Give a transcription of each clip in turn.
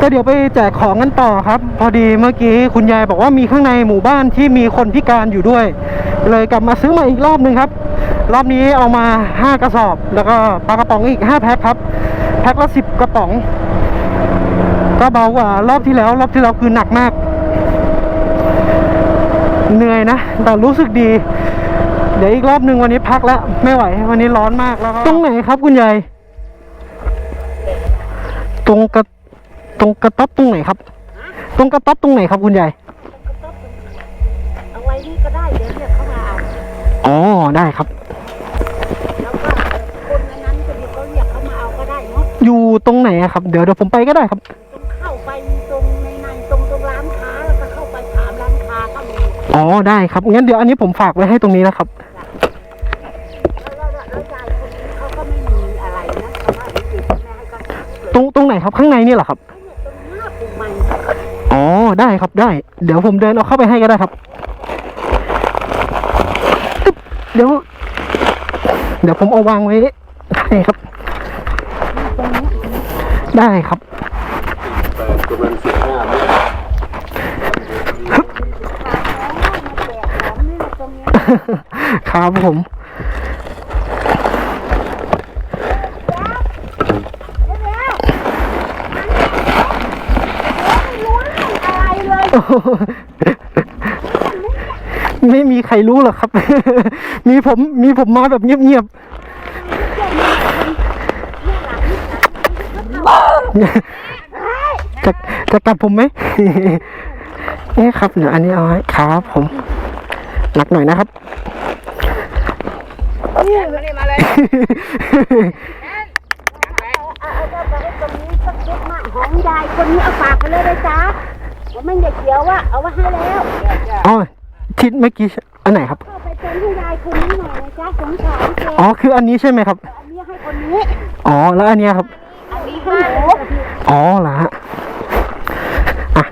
ก็เดี๋ยวไปแจกของกันต่อครับ พอดีเมื่อกี้คุณยายบอกว่ามีข้างในหมู่บ้านที่มีคนพิการอยู่ด้วย เลยกลับมาซื้อมาอีกรอบหนึ่งครับ รอบนี้เอามา 5 กระสอบ แล้วก็ปลากระป๋องอีก 5 แพ็คครับ แพ็คละ 10 กระป๋อง ก็เบากว่ารอบที่แล้ว รอบที่แล้วคือหนักมาก เหนื่อยนะ แต่รู้สึกดี เดี๋ยวอีกรอบหนึ่งวันนี้พักแล้วไม่ไหว วันนี้ร้อนมากแล้วก็ตรงไหนครับคุณยายตรงกระ ตรงกระต๊อบตรงไหนครับ ตรงกระต๊อบตรงไหนครับคุณยายเอาไว้นี่ก็ได้เดี๋ยวเรียกเขามาเอาอ๋อได้ครับ แล้วก็คนในนั้นก็เดี๋ยวเขาเรียกเขามาเอาก็ได้เนาะอยู่ตรงไหนอะครับ เดี๋ยวเดี๋ยวผมไปก็ได้ครับต้องเข้าไปตรงในในตรงตรงร้านค้าแล้วก็เข้าไปถามร้านค้าก็มีอ๋อได้ครับงั้นเดี๋ยวอันนี้ผมฝากไว้ให้ตรงนี้นะครับ แล้วแล้วแล้วยายคนนี้เขาก็ไม่มีอะไรนะเขาว่าเดี๋ยวแม่ให้ก็เลยตรงตรงไหนครับข้างในนี่เหรอครับ ตรงหน้าปุ่มใหม่ อ๋อได้ครับได้ เดี๋ยวผมเดินเอาเข้าไปให้ก็ได้ครับเดี๋ยว เดี๋ยวผมเอาวางไว้ให้ครับ ได้ครับประม ไม่มีใครรู้หรอกครับ มีผมมีผมมาแบบเงียบๆจะจะกลับผมไหมนี่ครับเดี๋ยวอันนี้เอาไว้ครับผมหนักหน่อยนะครับเอาเอาเอาไปให้ตรงนี้สักเล็กมากของยายคนนี้เอาฝากไปเลยเลยจ้า ว่าไม่เด็กเขียวว่าเอาไว้ให้แล้วอ๋อทิศเมื่อกี้อันไหนครับเข้าไปเป็นให้ยายคนนี้หน่อยนะจ้าสงสารแกอ๋อคืออันนี้ใช่ไหมครับ อันนี้ให้คนนี้ อ๋อแล้วอันเนี้ยครับ อันนี้ให้หนูอ๋อเหรอฮะอะ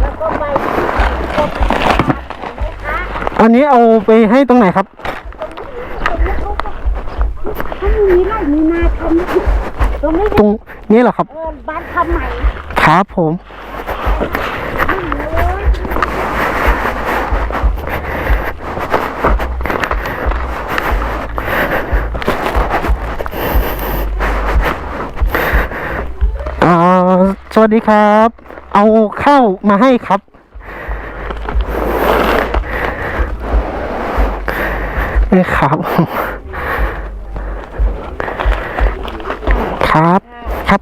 แล้วก็ไปกดนะคะอันนี้เอาไปให้ตรงไหนครับเขามีไร่มีนาทำ ตรงนี้ตรงนี้เหรอครับเออบ้านทำใหม่ครับผมอ่าสวัสดีครับ เอาข้าวมาให้ครับ นี่ครับครับ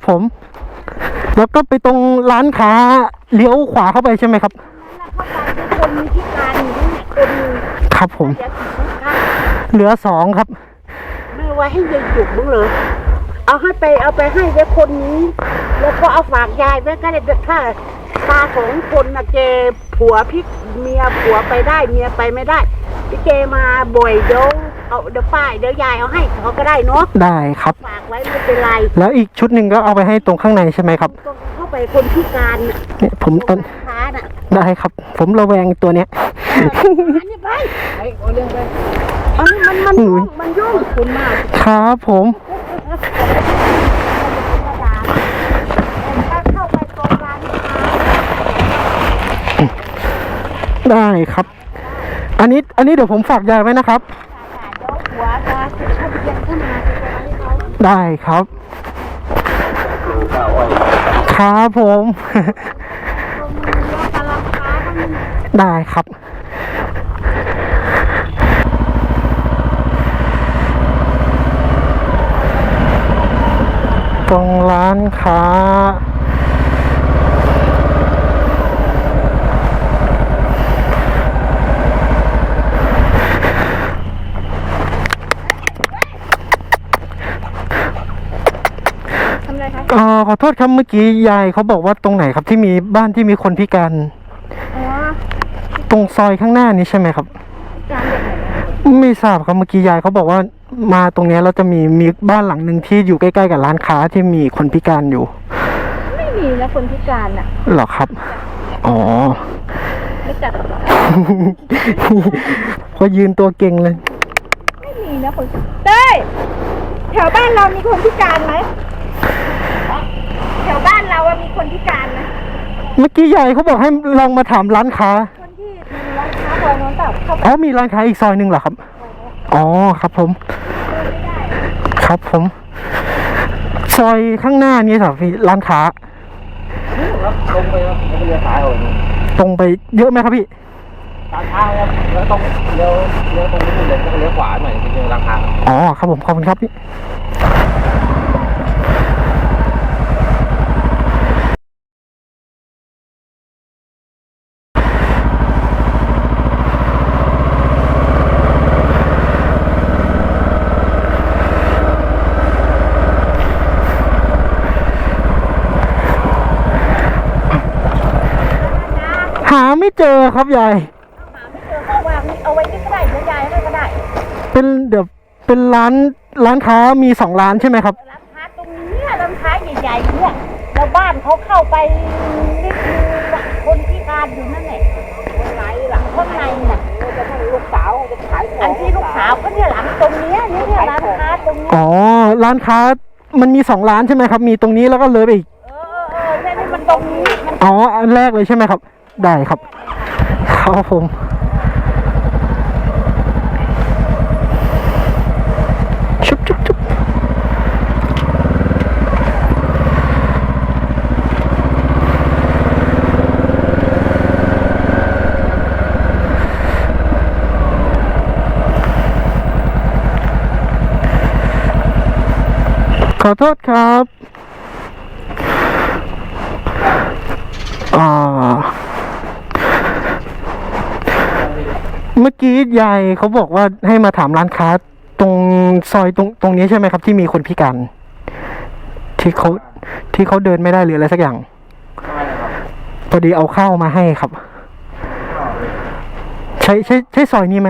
ผม แล้วก็ไปตรงร้านค้าเลี้ยวขวาเข้าไปใช่ไหมครับคนมีพิการอยู่นี่คนหนึงครับผม เหลือสองครับไม่ไว้ให้ยายจุกบ้งเลยเอาให้ไปเอาไปให้ยายคนนี้ แล้วก็เอาฝากยายไว้ก็ได้ถ้าตาสองคนนะเจผัวพี่เมียผัวไปได้เมียไปไม่ได้พี่เจมาบ่อยเดี๋ยว เอาเดี๋ยวป้ายเดี๋ยวยายเอาให้เขาก็ได้เนาะได้ครับ ฝากไว้ไม่เป็นไรแล้วอีกชุดหนึ่งก็เอาไปให้ตรงข้างในใช่ไหมครับต้องเข้าไปคนพิการน่ะเนี่ยผมตตรอนงค้าน่ะได้ครับ ผมระแวงตัวเนี้ย อันนี้ไปไปเอาเรื่องไปมันมันมันยุ่งมันยุ่งคุณมากครับผมถ้าเข้าไปตรงร้านค้าได้ครับ อันนี้อันนี้เดี๋ยวผมฝากยายไว้นะครับเดี๋ยว หัวจะทะเบียนเข้ามาจะให้เขาได้ครับขาวอ้อยครับผม ตรงนี้กำลังค้าก็มีได้ครับ ตรงร้านค้า อะไรคะเอ่อขอโทษครับเมื่อกี้ยายเขาบอกว่าตรงไหนครับที่มีบ้านที่มีคนพิการอ๋อตรงซอยข้างหน้านี้ใช่ไหมครับ จานเด็กไหนไม่ทราบครับเมื่อกี้ยายเขาบอกว่ามาตรงเนี้ยเราจะมีมีบ้านหลังหนึ่งที่อยู่ใกล้ๆกับร้านค้าที่มีคนพิการอยู่ไม่มีนะคนพิการอะ เหรอครับ อ๋อ ไม่จัดพอยืนตัวเก่งเลย ไม่มีนะคนเต้ยแถวบ้านเรามีคนพิการไหมแถวบ้านเราอะมีคนพิการไหมเมื่อกี้ยายเขาบอกให้ลองมาถามร้านค้าคนที่มีร้านค้าซอยโน้นแบบเขาอ๋อมีร้านค้าอีกซอยหนึ่งเหรอครับ อ๋อครับผมครับผม ซอยข้างหน้านี้สมีร้านค้าแล้วลงไปแล้วก็เลี้ยวซ้ายเอาอย่างนี้ตรงไปเยอะไหมครับพี่ ตามทางครับแล้วต้องเลี้ยวเลี้ยวตรงนี้เลยแล้วก็เลี้ยวขวาหน่อยถึงจะเจอทางทาง อ๋อครับผมขอบคุณครับพี่ หาไม่เจอครับยายหาไม่เจอเขาวางเอาไว้นี่ก็ได้เดี๋ยวยายให้ก็ได้ เป็นเดี๋ยวเป็นร้านร้านค้ามีสองร้านใช่ไหมครับร้านค้าตรงนี้เนี่ยร้านค้าใหญ่ๆเนี่ยแล้วบ้านเขาเข้าไปนี่คือคนพิการอยู่นั่นแหละคนไหนหลังข้างในน่ะจะให้ลูกสาวจะขายของอันที่ลูกสาวก็เนี่ยหลังตรงเนี้ยเนี่ยเนี่ยร้านค้าตรงเนี้ยอ๋อร้านค้ามันมีสองร้านใช่ไหมครับ มีตรงนี้แล้วก็เลยไปอีกเออเออเออเนี่ยนี่มันตรงนี้มันอ๋ออันแรกเลยใช่ไหมครับ ได้ครับครับผมชุบชุบชุบขอโทษครับ อ่า เมื่อกี้ยายเขาบอกว่าให้มาถามร้านค้า ตรงซอยตรงตรงนี้ใช่ไหมครับ ที่มีคนพิการที่เขาที่เขาเดินไม่ได้หรืออะไรสักอย่างพอดีเอาข้าวมาให้ครับ ใช่ใช่ใช่ซอยนี้ไหม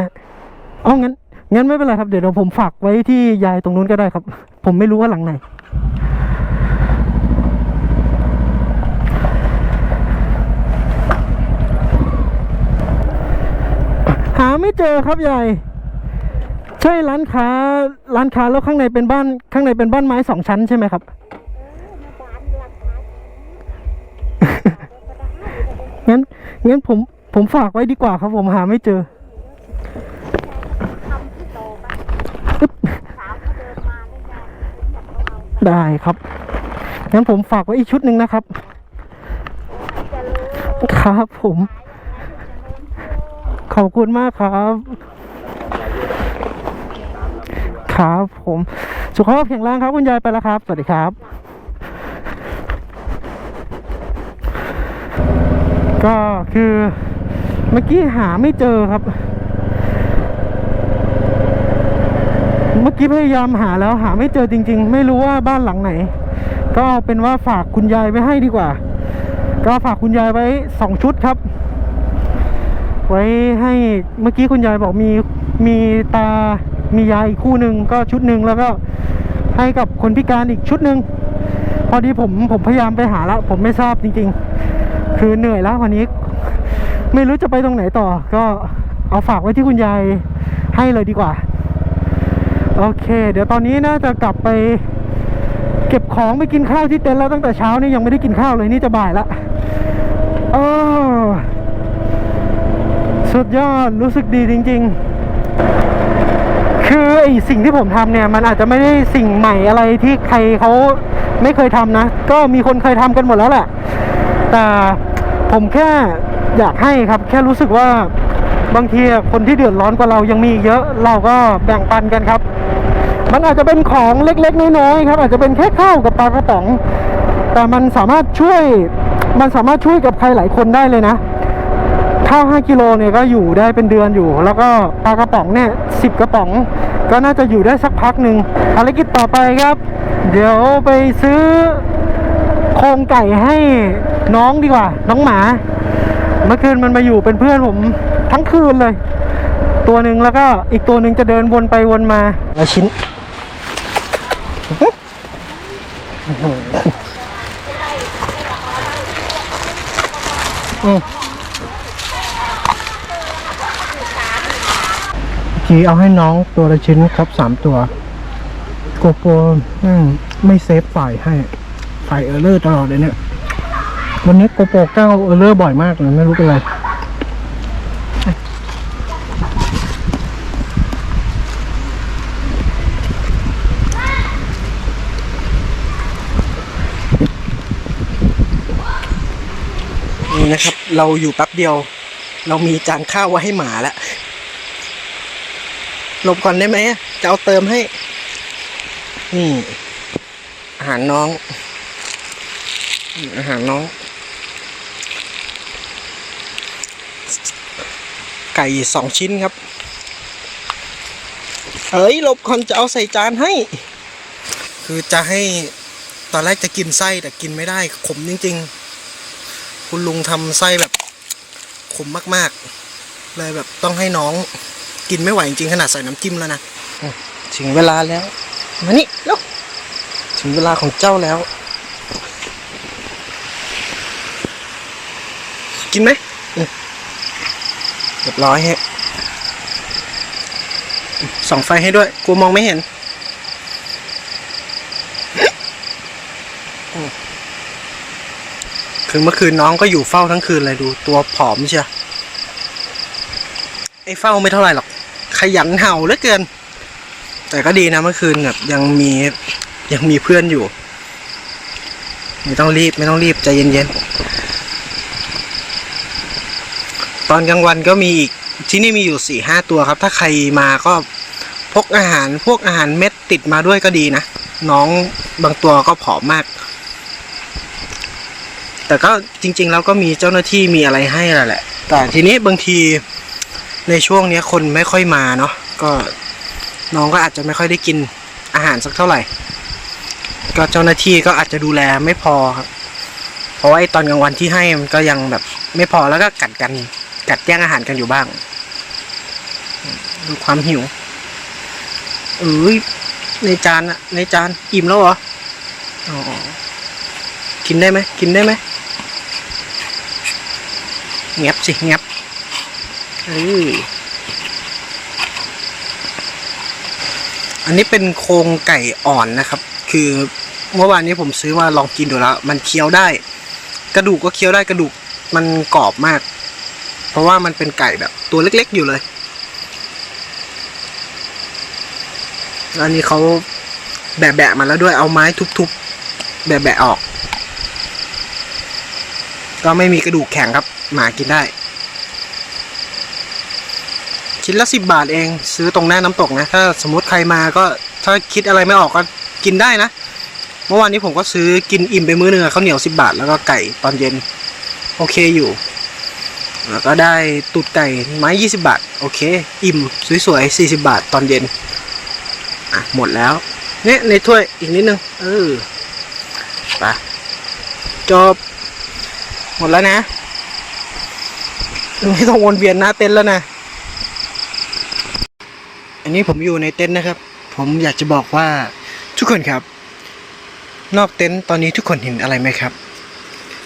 อ๋องั้นงั้นไม่เป็นไรครับเดี๋ยวผมฝากไว้ที่ยายตรงนู้นก็ได้ครับ ผมไม่รู้ว่าหลังไหน ไม่เจอครับยายใช่ร้านค้าร้านค้าแล้วข้างในเป็นบ้านข้างในเป็นบ้านไม้สองชั้นใช่ไหมครับงั้นงั้นผมผมฝากไว้ดีกว่าครับผมหาไม่เจออึ๊บได้ครับงั้นผมฝากไว้อีกชุดหนึ่งนะครับ ครับผม ขอบคุณมากครับ ครับผม สุขภาพแข็งแรงครับคุณยายไปแล้วครับ สวัสดีครับ ก็คือเมื่อกี้หาไม่เจอครับ เมื่อกี้พยายามหาแล้วหาไม่เจอจริง ๆ ไม่รู้ว่าบ้านหลังไหน ก็เป็นว่าฝากคุณยายไว้ให้ดีกว่า ก็ฝากคุณยายไว้สองชุดครับ ไว้ให้เมื่อกี้คุณยายบอกมีมีตา มียายอีกคู่หนึ่งก็ชุดหนึ่งแล้วก็ให้กับคนพิการอีกชุดหนึ่งพอดีผมผมพยายามไปหาแล้ว ผมไม่ทราบจริง ๆ คือเหนื่อยแล้ววันนี้ ไม่รู้จะไปตรงไหนต่อ ก็เอาฝากไว้ที่คุณยายให้เลยดีกว่า โอเค เดี๋ยวตอนนี้น่าจะกลับไป เก็บของไปกินข้าวที่เต็นท์แล้วตั้งแต่เช้านี่ยังไม่ได้กินข้าวเลยนี่จะบ่ายละโอ้ สุดยอดรู้สึกดีจริง ๆ คือไอสิ่งที่ผมทำเนี่ย มันอาจจะไม่ได้สิ่งใหม่อะไรที่ใครเขาไม่เคยทำนะ ก็มีคนเคยทำกันหมดแล้วแหละ แต่ผมแค่อยากให้ครับ แค่รู้สึกว่าบางทีคนที่เดือดร้อนกว่าเรายังมีเยอะ เราก็แบ่งปันกันครับ มันอาจจะเป็นของเล็กๆ น้อยๆครับ อาจจะเป็นแค่ข้าวกับปลากระป๋อง แต่มันสามารถช่วย มันสามารถช่วยกับใครหลายคนได้เลยนะ ข้า 5 กิโลเนี่ยก็อยู่ได้เป็นเดือนอยู่ แล้วก็ปลากระป๋องเนี่ย10กระป๋อง ก็น่าจะอยู่ได้สักพักหนึ่งภารกิจต่อไปครับ เดี๋ยวไปซื้อโครงไก่ให้น้องดีกว่า น้องหมา เมื่อคืนมันมาอยู่เป็นเพื่อนผมทั้งคืนเลย ตัวหนึ่งแล้วก็อีกตัวหนึ่งจะเดินวนไปวนมาละชิ้นอืม โอเคเอาให้น้องตัวละชิ้นครับสามตัวโกโปรไม่เซฟไฟล์ให้ไฟล์เออร์เลอร์ตลอดเลยเนี่ย วันนี้โกโปร9เออร์เลอร์บ่อยมากเลยไม่รู้เป็นไรนี่นะครับ เราอยู่แป๊บเดียว เรามีจานข้าวไว้ให้หมาแล้ว หลบก่อนได้ไหมจะเอาเติมให้ นี่ อาหารน้อง อาหารน้อง ไก่สองชิ้นครับ เอ้ยหลบก่อนจะเอาใส่จานให้ คือจะให้ตอนแรกจะกินไส้แต่กินไม่ได้ขมจริง ๆ คุณลุงทำไส้แบบขมมาก ๆ เลยแบบต้องให้น้อง กินไม่ไหวจริงๆขนาดใส่น้ำจิ้มแล้วนะอืมถึงเวลาแล้ว มานี่แล้วถึงเวลาของเจ้าแล้ว กินไหมอืมเรียบร้อยฮะส่องไฟให้ด้วยกูมองไม่เห็นอืมคือเมื่อคืนน้องก็อยู่เฝ้าทั้งคืนเลยดู ตัวผอมเชียวไอ้เฝ้าไม่เท่าไหร่หรอก ขยันเห่าเหลือเกิน แต่ก็ดีนะเมื่อคืนแบบยังมียังมีเพื่อนอยู่ ไม่ต้องรีบไม่ต้องรีบใจเย็นๆ ตอนกลางวันก็มีอีกที่นี่มีอยู่สี่ห้าตัวครับ ถ้าใครมาก็พกอาหารพวกอาหารเม็ดติดมาด้วยก็ดีนะ น้องบางตัวก็ผอมมาก แต่ก็จริง ๆ แล้วก็มีเจ้าหน้าที่มีอะไรให้แหละแหละ แต่ทีนี้บางที ในช่วงนี้คนไม่ค่อยมาเนาะก็น้องก็อาจจะไม่ค่อยได้กินอาหารสักเท่าไหร่ ก็เจ้าหน้าที่ก็อาจจะดูแลไม่พอครับ เพราะว่าไอ้ตอนกลางวันที่ให้มันก็ยังแบบไม่พอแล้วก็กัดกันกัดแย่งอาหารกันอยู่บ้าง ดูความหิวเอ้ยในจานอะในจานอิ่มแล้วเหรออ๋อกินได้ไหมกินได้ไหมเงียบสิเงียบ อออันนี้เป็นโครงไก่อ่อนนะครับ คือเมื่อวานนี้ผมซื้อมาลองกินดูแล้ว มันเคี้ยวได้ กระดูกก็เคี้ยวได้กระดูกมันกรอบมาก เพราะว่ามันเป็นไก่แบบ ตัวเล็กๆอยู่เลยอันนี้เขาแบะๆมาแล้วด้วยเอาไม้ทุบๆแบะๆออก ก็ไม่มีกระดูกแข็งครับ หมากินได้ ชิ้นละสิบบาทเองซื้อตรงหน้าน้ำตกนะ ถ้าสมมติใครมาก็ถ้าคิดอะไรไม่ออกก็กินได้นะ เมื่อวานนี้ผมก็ซื้อกินอิ่มไปมื้อหนึงอะข้าวเหนียวสิบบาท แล้วก็ไก่ตอนเย็น โอเคอยู่ แล้วก็ได้ตูดไก่ไม้ยี่สิบาท โอเค อิ่มสวยๆสี่สิบาทตอนเย็นอะหมดแล้วเนี่ยในถ้วยอีกนิดนึงเออไปจบหมดแล้วนะ ไม่ต้องวนเวียนหน้าเต็นท์แล้วนะ อันนี้ผมอยู่ในเต็นท์นะครับ ผมอยากจะบอกว่าทุกคนครับ นอกเต็นท์ตอนนี้ทุกคนเห็นอะไรไหมครับ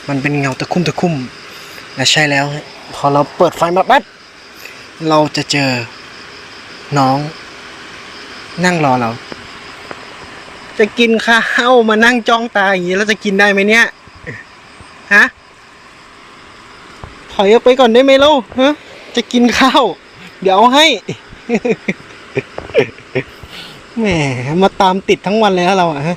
มันเป็นเงาตะคุ่มตะคุ่มและใช่แล้ว พอเราเปิดไฟมาปั๊บเราจะเจอน้อง นั่งรอเรา จะกินข้าวมานั่งจ้องตาอย่างนี้แล้วจะกินได้ไหมเนี่ยฮะถอยออกไปก่อนได้ไหมเล่าฮะจะกินข้าว เดี๋ยวเอาให้ แหมมาตามติดทั้งวันเลยฮะเราอะฮะ